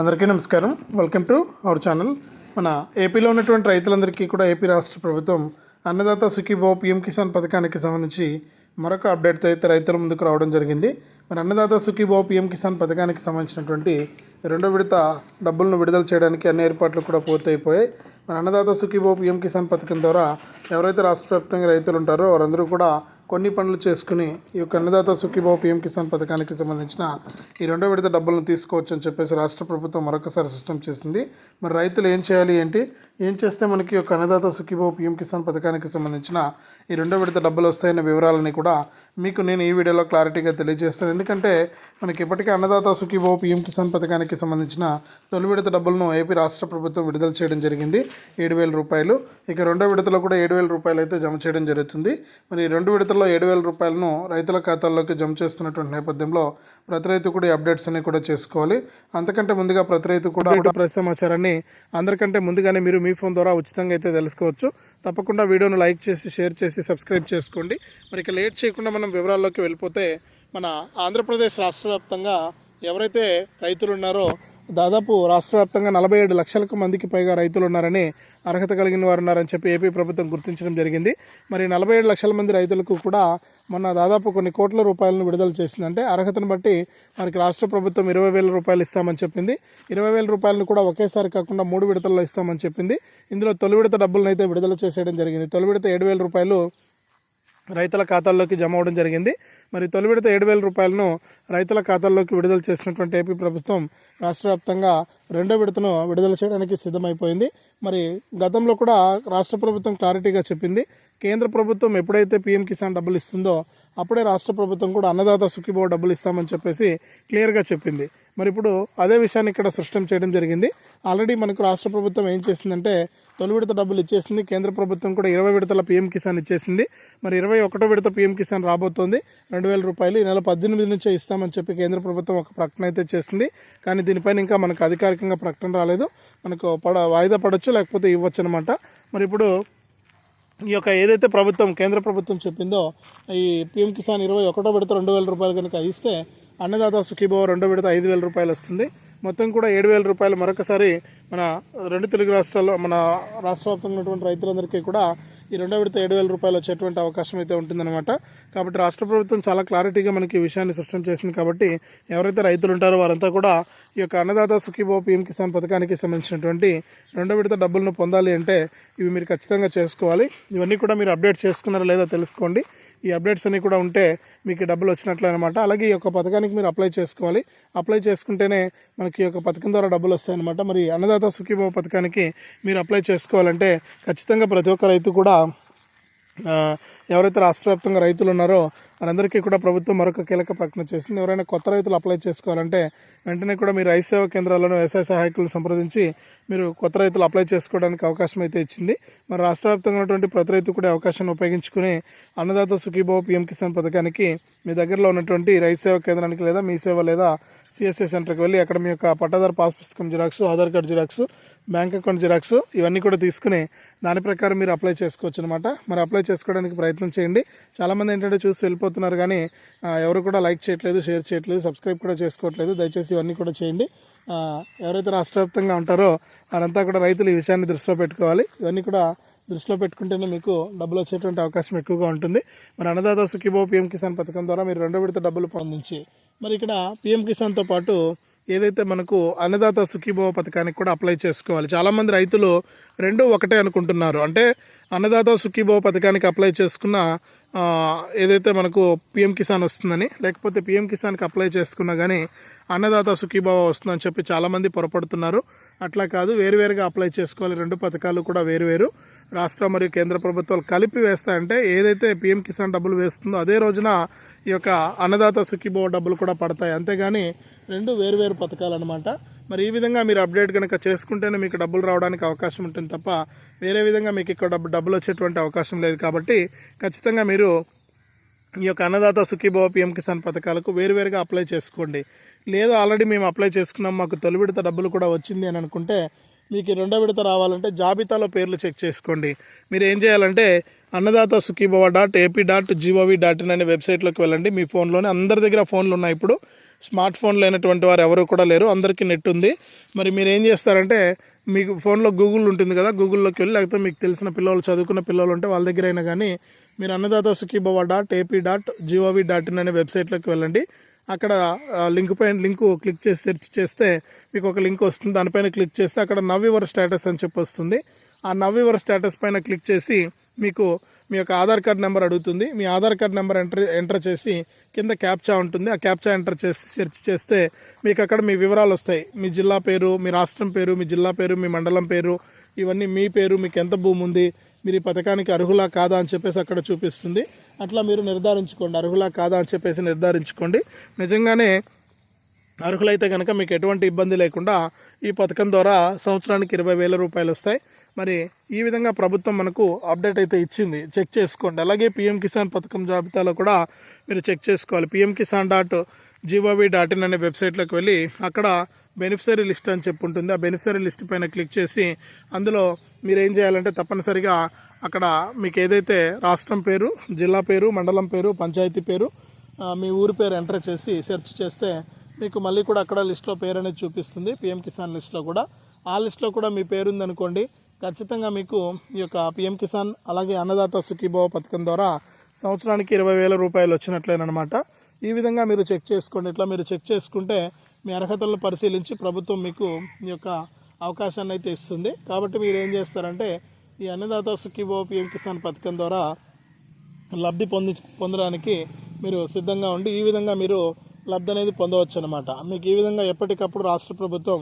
అందరికీ నమస్కారం. Welcome to our channel మన ఏపీలో ఉన్నటువంటి రైతులందరికీ కూడా ఏపీ రాష్ట్ర ప్రభుత్వం అన్నదాత సుఖీభావ పిఎం కిసాన్ పథకానికి సంబంధించి మరొక అప్డేట్తో అయితే రైతుల ముందుకు రావడం జరిగింది. మరి అన్నదాత సుఖీభావ పిఎం కిసాన్ పథకానికి సంబంధించినటువంటి రెండో విడత డబ్బులను విడుదల చేయడానికి అన్ని ఏర్పాట్లు కూడా పూర్తయిపోయాయి. మరి అన్నదాత సుఖీభావ పిఎం కిసాన్ పథకం ద్వారా ఎవరైతే రాష్ట్ర వ్యాప్తంగా రైతులు ఉంటారో వారందరూ కూడా కొన్ని పనులు చేసుకుని ఈ యొక్క అన్నదాత సుఖీభావ పీఎం కిసాన్ పథకానికి సంబంధించిన ఈ రెండో విడత డబ్బులను తీసుకోవచ్చు అని చెప్పేసి రాష్ట్ర ప్రభుత్వం మరొకసారి సిస్టమ్ చేసింది. మరి రైతులు ఏం చేయాలి ఏంటి? ఏం చేస్తే మనకి ఒక అన్నదాత సుఖీభావ పిఎం కిసాన్ పథకానికి సంబంధించిన ఈ రెండో విడత డబ్బులు వస్తాయన్న వివరాలని కూడా మీకు నేను ఈ వీడియోలో క్లారిటీగా తెలియజేస్తాను. ఎందుకంటే మనకి ఇప్పటికే అన్నదాత సుఖీభావ పిఎం కిసాన్ పథకానికి సంబంధించిన తొలి విడత డబ్బులను ఏపీ రాష్ట్ర ప్రభుత్వం విడుదల చేయడం జరిగింది. ఏడు వేల రూపాయలు. ఇక రెండో విడతలో కూడా ఏడు వేల రూపాయలు అయితే జమ చేయడం జరుగుతుంది. మరి రెండు విడతల్లో ఏడు వేల రూపాయలను రైతుల ఖాతాల్లోకి జమ చేస్తున్నటువంటి నేపథ్యంలో ప్రతి రైతు కూడా అప్డేట్స్ అన్ని కూడా చేసుకోవాలి. అంతకంటే ముందుగా ప్రతి రైతు కూడా కూడా ప్రతి సమాచారాన్ని అందరికంటే ముందుగానే మీరు మీ ఫోన్ ద్వారా ఉచితంగా అయితే తెలుసుకోవచ్చు. తప్పకుండా వీడియోను లైక్ చేసి షేర్ చేసి సబ్స్క్రైబ్ చేసుకోండి. మరి ఇక లేట్ చేయకుండా మనం వివరాల్లోకి వెళ్ళిపోతే మన ఆంధ్రప్రదేశ్ రాష్ట్ర వ్యాప్తంగా ఎవరైతే రైతులు ఉన్నారో దాదాపు రాష్ట్ర వ్యాప్తంగా నలభై ఏడు లక్షలకు మందికి పైగా రైతులు ఉన్నారని అర్హత కలిగిన వారు ఉన్నారని చెప్పి ఏపీ ప్రభుత్వం గుర్తించడం జరిగింది. మరి నలభై ఏడు లక్షల మంది రైతులకు కూడా మొన్న దాదాపు కొన్ని కోట్ల రూపాయలను విడుదల చేసిందంటే అర్హతను బట్టి మనకి రాష్ట్ర ప్రభుత్వం ఇరవై వేల రూపాయలు ఇస్తామని చెప్పింది. ఇరవై వేల రూపాయలను కూడా ఒకేసారి కాకుండా మూడు విడతల్లో ఇస్తామని చెప్పింది. ఇందులో తొలి విడత డబ్బులను అయితే విడుదల చేసేయడం జరిగింది. తొలి విడత ఏడు వేల రూపాయలు రైతుల ఖాతాల్లోకి జమ అవడం జరిగింది. మరి తొలి విడత ఏడు వేల రూపాయలను రైతుల ఖాతాల్లోకి విడుదల చేసినటువంటి ఏపీ ప్రభుత్వం రాష్ట్ర వ్యాప్తంగా రెండో విడతను విడుదల చేయడానికి సిద్ధమైపోయింది. మరి గతంలో కూడా రాష్ట్ర ప్రభుత్వం క్లారిటీగా చెప్పింది. కేంద్ర ప్రభుత్వం ఎప్పుడైతే పీఎం కిసాన్ డబ్బులు ఇస్తుందో అప్పుడే రాష్ట్ర ప్రభుత్వం కూడా అన్నదాత సుఖీభావ డబ్బులు ఇస్తామని చెప్పేసి క్లియర్గా చెప్పింది. మరి ఇప్పుడు అదే విషయాన్ని ఇక్కడ సృష్టం చేయడం జరిగింది. ఆల్రెడీ మనకు రాష్ట్ర ప్రభుత్వం ఏం చేసిందంటే తొలి విడత డబ్బులు ఇచ్చేసింది. కేంద్ర ప్రభుత్వం కూడా ఇరవై విడతల పీఎం కిసాన్ ఇచ్చేసింది. మరి ఇరవై ఒకటో విడత పీఎం కిసాన్ రాబోతోంది. రెండు వేల రూపాయలు ఈ నెల పద్దెనిమిది నుంచే ఇస్తామని చెప్పి కేంద్ర ప్రభుత్వం ఒక ప్రకటన అయితే చేసింది. కానీ దీనిపైన ఇంకా మనకు అధికారికంగా ప్రకటన రాలేదు. మనకు పడ వాయిదా పడవచ్చు లేకపోతే ఇవ్వచ్చు అనమాట మరి ఇప్పుడు ఈ యొక్క ఏదైతే ప్రభుత్వం కేంద్ర ప్రభుత్వం చెప్పిందో ఈ పిఎం కిసాన్ ఇరవై ఒకటో విడత రెండు వేల రూపాయలు కనుక ఇస్తే అన్నదాత సుఖీభవ రెండో విడత ఐదు వేల రూపాయలు వస్తుంది. మొత్తం కూడా ఏడు వేల రూపాయలు మరొకసారి మన రెండు తెలుగు రాష్ట్రాల్లో మన రాష్ట్ర వ్యాప్తంగా ఉన్నటువంటి రైతులందరికీ కూడా ఈ రెండో విడత ఏడు వేల రూపాయలు వచ్చేటువంటి అవకాశం అయితే ఉంటుందన్నమాట. కాబట్టి రాష్ట్ర ప్రభుత్వం చాలా క్లారిటీగా మనకి ఈ విషయాన్ని సృష్టి చేసింది కాబట్టి ఎవరైతే రైతులు ఉంటారో వారంతా కూడా ఈ యొక్క అన్నదాత సుఖీభావ పిఎం కిసాన్ పథకానికి సంబంధించినటువంటి రెండో విడత డబ్బులను పొందాలి అంటే ఇవి మీరు ఖచ్చితంగా చేసుకోవాలి. ఇవన్నీ కూడా మీరు అప్డేట్ చేసుకున్నారో లేదో తెలుసుకోండి. ఈ అప్డేట్స్ అన్నీ కూడా ఉంటే మీకు డబ్బులు వచ్చినట్లు అనమాట అలాగే ఈ యొక్క పథకానికి మీరు అప్లై చేసుకోవాలి. అప్లై చేసుకుంటేనే మనకి ఈ యొక్క పథకం ద్వారా డబ్బులు వస్తాయన్నమాట. మరి అన్నదాత సుఖీభవ పథకానికి మీరు అప్లై చేసుకోవాలంటే ఖచ్చితంగా ప్రతి ఒక్క రైతు కూడా ఎవరైతే రాష్ట్ర వ్యాప్తంగా రైతులు ఉన్నారో వారందరికీ కూడా ప్రభుత్వం మరొక కీలక ప్రకటన చేసింది. ఎవరైనా కొత్త రైతులు అప్లై చేసుకోవాలంటే వెంటనే కూడా మీరు రైతు సేవా కేంద్రాలను వ్యవసాయ సహాయకులు సంప్రదించి మీరు కొత్త రైతులు అప్లై చేసుకోవడానికి అవకాశం అయితే ఇచ్చింది. మరి రాష్ట్ర వ్యాప్తంగా ఉన్నటువంటి ప్రతి రైతు కూడా అవకాశాన్ని ఉపయోగించుకుని అన్నదాత సుఖీభావ పిఎం కిసాన్ పథకానికి మీ దగ్గరలో ఉన్నటువంటి రైతు సేవా కేంద్రానికి లేదా మీ సేవ లేదా సిఎస్ఏ సెంటర్కి వెళ్ళి అక్కడ మీ యొక్క పట్టాదారు పాస్ పుస్తకం xerox Aadhaar card xerox bank account xerox ఇవన్నీ కూడా తీసుకుని దాని ప్రకారం మీరు అప్లై చేసుకోవచ్చు అనమాట మరి అప్లై చేసుకోవడానికి ప్రయత్నం చేయండి. చాలామంది ఏంటంటే చూసి వెళ్ళిపోతున్నారు కానీ ఎవరు కూడా లైక్ చేయట్లేదు షేర్ చేయట్లేదు సబ్స్క్రైబ్ కూడా చేసుకోవట్లేదు. దయచేసి ఇవన్నీ కూడా చేయండి. ఎవరైతే రాష్ట్రవ్యాప్తంగా ఉంటారో వారంతా కూడా రైతులు ఈ విషయాన్ని దృష్టిలో పెట్టుకోవాలి. ఇవన్నీ కూడా దృష్టిలో పెట్టుకుంటేనే మీకు డబ్బులు వచ్చేటువంటి అవకాశం ఎక్కువగా ఉంటుంది. మరి అన్నదాత సుఖీభావ పిఎం కిసాన్ పథకం ద్వారా మీరు రెండో విడత డబ్బులు పొందించి మరి ఇక్కడ పిఎం కిసాన్తో పాటు ఏదైతే మనకు అన్నదాత సుఖీభవ పథకానికి కూడా అప్లై చేసుకోవాలి. చాలామంది రైతులు రెండు ఒకటే అనుకుంటున్నారు. అంటే అన్నదాత సుఖీభవ పథకానికి అప్లై చేసుకున్న ఏదైతే మనకు పిఎం కిసాన్ వస్తుందని లేకపోతే పిఎం కిసాన్కి అప్లై చేసుకున్నా కానీ అన్నదాత సుఖీభావ వస్తుందని చెప్పి చాలామంది పొరపడుతున్నారు. అట్లా కాదు వేరువేరుగా అప్లై చేసుకోవాలి. రెండు పథకాలు కూడా వేరువేరు రాష్ట్ర మరియు కేంద్ర ప్రభుత్వాలు కలిపి వేస్తాయంటే ఏదైతే పిఎం కిసాన్ డబ్బులు వేస్తుందో అదే రోజున ఈ యొక్క అన్నదాత సుఖీభావ డబ్బులు కూడా పడతాయి. అంతేగాని రెండు వేరువేరు పథకాలు అనమాట మరి ఈ విధంగా మీరు అప్డేట్ కనుక చేసుకుంటేనే మీకు డబ్బులు రావడానికి అవకాశం ఉంటుంది తప్ప వేరే విధంగా మీకు ఇక్కడ డబ్బు డబ్బులు వచ్చేటువంటి అవకాశం లేదు కాబట్టి ఖచ్చితంగా మీరు ఈ యొక్క అన్నదాత సుఖీభవ పిఎం కిసాన్ పథకాలకు వేరువేరుగా అప్లై చేసుకోండి. లేదు ఆల్రెడీ మేము అప్లై చేసుకున్నాం మాకు తొలి విడత డబ్బులు కూడా వచ్చింది అని అనుకుంటే మీకు రెండో విడత రావాలంటే జాబితాలో పేర్లు చెక్ చేసుకోండి. మీరు ఏం చేయాలంటే Annadata Sukhibhava dot AP dot gov dot in అనే వెబ్సైట్లోకి వెళ్ళండి. మీ ఫోన్లోనే అందరి దగ్గర ఫోన్లు ఉన్నాయి ఇప్పుడు. స్మార్ట్ ఫోన్ లేనటువంటి వారు ఎవరు కూడా లేరు. అందరికీ నెట్ ఉంది. మరి మీరు ఏం చేస్తారంటే మీకు ఫోన్లో గూగుల్ ఉంటుంది కదా గూగుల్లోకి వెళ్ళి లేకపోతే మీకు తెలిసిన పిల్లలు చదువుకున్న పిల్లలు ఉంటే వాళ్ళ దగ్గర అయినా కానీ మీరు Annadata Sukhibhava dot AP dot gov dot in అనే వెబ్సైట్లోకి వెళ్ళండి. అక్కడ లింక్ పైన లింక్ క్లిక్ చేసి సెర్చ్ చేస్తే మీకు ఒక లింక్ వస్తుంది. దానిపైన క్లిక్ చేస్తే అక్కడ నవ్ యువర్ స్టేటస్ అని చెప్పి వస్తుంది. ఆ నవ్ యువర్ స్టేటస్ పైన క్లిక్ చేసి మీకు మీ యొక్క ఆధార్ కార్డ్ నెంబర్ అడుగుతుంది. మీ Aadhaar card number enter enter చేసి కింద క్యాప్చా ఉంటుంది. ఆ క్యాప్చా ఎంటర్ చేసి సెర్చ్ చేస్తే మీకు అక్కడ మీ వివరాలు వస్తాయి. మీ జిల్లా పేరు మీ రాష్ట్రం పేరు మీ జిల్లా పేరు మీ మండలం పేరు ఇవన్నీ మీ పేరు మీకు ఎంత భూమి ఉంది మీరు ఈ పథకానికి అర్హులా కాదా అని చెప్పేసి అక్కడ చూపిస్తుంది. అట్లా మీరు నిర్ధారించుకోండి. అర్హులా కాదా అని చెప్పేసి నిర్ధారించుకోండి. నిజంగానే అర్హులైతే కనుక మీకు ఎటువంటి ఇబ్బంది లేకుండా ఈ పథకం ద్వారా సంవత్సరానికి ఇరవై వేల రూపాయలు వస్తాయి. మరి ఈ విధంగా ప్రభుత్వం మనకు అప్డేట్ అయితే ఇచ్చింది. చెక్ చేసుకోండి. అలాగే పిఎం కిసాన్ పథకం జాబితాలో కూడా మీరు చెక్ చేసుకోవాలి. PM Kisan dot gov dot in అనే వెబ్సైట్లోకి వెళ్ళి అక్కడ బెనిఫిషరీ లిస్ట్ అని చెప్పి ఉంటుంది. ఆ బెనిఫిషరీ లిస్ట్ పైన క్లిక్ చేసి అందులో మీరు ఏం చేయాలంటే తప్పనిసరిగా అక్కడ మీకు ఏదైతే రాష్ట్రం పేరు జిల్లా పేరు మండలం పేరు పంచాయతీ పేరు మీ ఊరి పేరు ఎంటర్ చేసి సెర్చ్ చేస్తే మీకు మళ్ళీ కూడా అక్కడ లిస్ట్లో పేరు అనేది చూపిస్తుంది. పిఎం కిసాన్ లిస్ట్లో కూడా. ఆ లిస్ట్లో కూడా మీ పేరు ఉందనుకోండి ఖచ్చితంగా మీకు ఈ యొక్క పిఎం కిసాన్ అలాగే అన్నదాత సుఖీభావ పథకం ద్వారా సంవత్సరానికి ఇరవై వేల రూపాయలు వచ్చినట్లేనమాట ఈ విధంగా మీరు చెక్ చేసుకోండి. ఇట్లా మీరు చెక్ చేసుకుంటే మీ అర్హతలను పరిశీలించి ప్రభుత్వం మీకు ఈ యొక్క అవకాశాన్ని అయితే ఇస్తుంది. కాబట్టి మీరు ఏం చేస్తారంటే ఈ అన్నదాత సుఖీభావ పిఎం కిసాన్ పథకం ద్వారా లబ్ధి పొంది పొందడానికి మీరు సిద్ధంగా ఉండి ఈ విధంగా మీరు లబ్ధి అనేది పొందవచ్చు అనమాట మీకు ఈ విధంగా ఎప్పటికప్పుడు రాష్ట్ర ప్రభుత్వం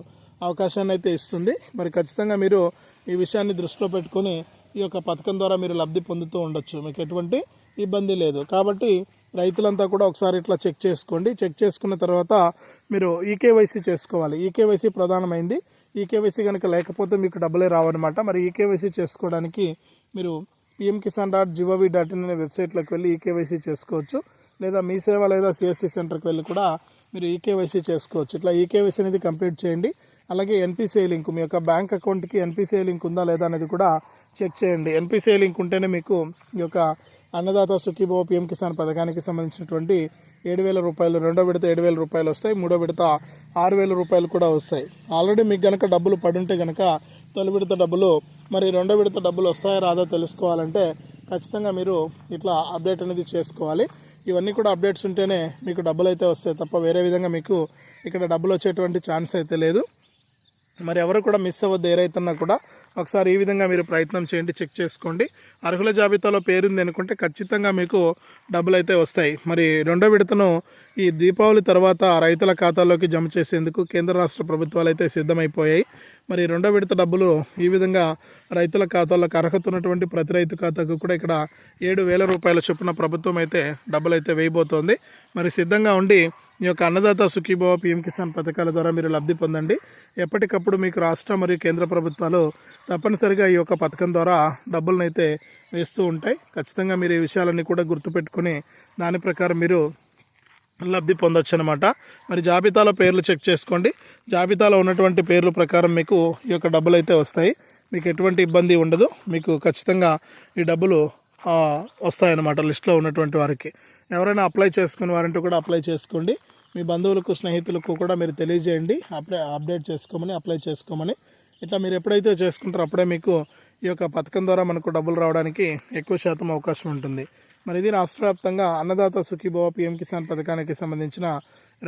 అవకాశాన్ని అయితే ఇస్తుంది. మరి ఖచ్చితంగా మీరు ఈ విషయాన్ని దృష్టిలో పెట్టుకొని ఈ యొక్క పథకం ద్వారా మీరు లబ్ధి పొందుతూ ఉండొచ్చు. మీకు ఎటువంటి ఇబ్బంది లేదు. కాబట్టి రైతులంతా కూడా ఒకసారి ఇట్లా చెక్ చేసుకోండి. చెక్ చేసుకున్న తర్వాత మీరు ఈకేవైసీ చేసుకోవాలి. ఈకేవైసీ ప్రధానమైంది. ఈకేవైసీ కనుక లేకపోతే మీకు డబ్బులే రావన్నమాట. మరి ఈకేవైసీ చేసుకోవడానికి మీరు PM Kisan dot gov dot in అనే వెబ్సైట్లోకి వెళ్ళి ఈకేవైసీ చేసుకోవచ్చు. లేదా మీ సేవ లేదా సిఎస్సి సెంటర్కి వెళ్ళి కూడా మీరు ఈకేవైసీ చేసుకోవచ్చు. ఇట్లా ఈకేవైసీ అనేది కంప్లీట్ చేయండి. అలాగే ఎన్పిసిఐ లింక్ మీ యొక్క బ్యాంక్ అకౌంట్కి ఎన్పిసిఐ లింక్ ఉందా లేదా అనేది కూడా చెక్ చేయండి. ఎన్పిసిఐ లింక్ ఉంటేనే మీకు ఈ యొక్క అన్నదాత సుఖీభో పిఎం కిసాన్ పథకానికి సంబంధించినటువంటి ఏడు వేల రూపాయలు రెండో విడత ఏడు వేల రూపాయలు వస్తాయి మూడో విడత ఆరు వేల రూపాయలు కూడా వస్తాయి. ఆల్రెడీ మీకు గనక డబ్బులు పడుంటే గనక తొలి విడత డబ్బులు మరి రెండో విడత డబ్బులు వస్తాయా రాదో తెలుసుకోవాలంటే ఖచ్చితంగా మీరు ఇట్లా అప్డేట్ అనేది చేసుకోవాలి. ఇవన్నీ కూడా అప్డేట్స్ ఉంటేనే మీకు డబ్బులు అయితే వస్తాయి తప్ప వేరే విధంగా మీకు ఇక్కడ డబ్బులు వచ్చేటువంటి ఛాన్స్ అయితే లేదు. మరి ఎవరు కూడా మిస్ అవ్వద్దు. ఏరైతున్నా కూడా ఒకసారి ఈ విధంగా మీరు ప్రయత్నం చేయండి చెక్ చేసుకోండి. అర్హుల జాబితాలో పేరుంది అనుకుంటే ఖచ్చితంగా మీకు డబ్బులు అయితే వస్తాయి. మరి రెండో విడతను ఈ దీపావళి తర్వాత రైతుల ఖాతాలోకి జమ చేసేందుకు కేంద్ర రాష్ట్ర ప్రభుత్వాలు అయితే సిద్ధమైపోయాయి. మరి రెండో విడత డబ్బులు ఈ విధంగా రైతుల ఖాతాలకు అర్హత ఉన్నటువంటి ప్రతి రైతు ఖాతాకు కూడా ఇక్కడ ఏడు వేల రూపాయల చొప్పున ప్రభుత్వం అయితే డబ్బులు అయితే వేయబోతోంది. మరి సిద్ధంగా ఉండి ఈ యొక్క అన్నదాత సుఖీభావ పిఎం కిసాన్ పథకాల ద్వారా మీరు లబ్ధి పొందండి. ఎప్పటికప్పుడు మీకు రాష్ట్ర మరియు కేంద్ర ప్రభుత్వాలు తప్పనిసరిగా ఈ యొక్క పథకం ద్వారా డబ్బులను అయితే వేస్తూ ఉంటాయి. ఖచ్చితంగా మీరు ఈ విషయాలన్నీ కూడా గుర్తుపెట్టుకుని దాని ప్రకారం మీరు లబ్ధి పొందొచ్చు అనమాట మరి జాబితాలో పేర్లు చెక్ చేసుకోండి. జాబితాలో ఉన్నటువంటి పేర్ల ప్రకారం మీకు ఈ యొక్క డబ్బులు అయితే వస్తాయి. మీకు ఎటువంటి ఇబ్బంది ఉండదు. మీకు ఖచ్చితంగా ఈ డబ్బులు వస్తాయన్నమాట లిస్ట్లో ఉన్నటువంటి వారికి. ఎవరైనా అప్లై చేసుకుని వారంటే కూడా అప్లై చేసుకోండి. మీ బంధువులకు స్నేహితులకు కూడా మీరు తెలియజేయండి. అప్లై అప్డేట్ చేసుకోమని అప్లై చేసుకోమని. ఇట్లా మీరు ఎప్పుడైతే చేసుకుంటారో అప్పుడే మీకు ఈ యొక్క పథకం ద్వారా మనకు డబ్బులు రావడానికి ఎక్కువ శాతం అవకాశం ఉంటుంది. మరి ఇది రాష్ట్ర వ్యాప్తంగా అన్నదాత సుఖీభవ పిఎం కిసాన్ పథకానికి సంబంధించిన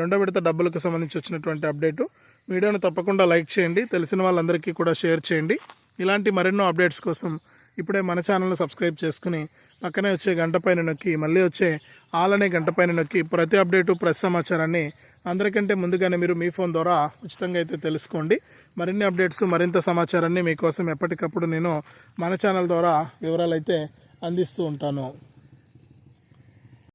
రెండో విడత డబ్బులకు సంబంధించి వచ్చినటువంటి అప్డేటు. వీడియోను తప్పకుండా లైక్ చేయండి. తెలిసిన వాళ్ళందరికీ కూడా షేర్ చేయండి. ఇలాంటి మరెన్నో అప్డేట్స్ కోసం ఇప్పుడే మన ఛానల్ను సబ్స్క్రైబ్ చేసుకుని పక్కనే వచ్చే గంట పైన నొక్కి మళ్ళీ వచ్చే ఆలనే గంట పైన నొక్కి ప్రతి అప్డేటు ప్రెస్ సమాచారాన్ని అందరికంటే ముందుగానే మీరు మీ ఫోన్ ద్వారా ఉచితంగా అయితే తెలుసుకోండి. మరిన్ని అప్డేట్స్ మరింత సమాచారాన్ని మీకోసం ఎప్పటికప్పుడు నేను మన ఛానల్ ద్వారా వివరాలు అయితే అందిస్తూ ఉంటాను.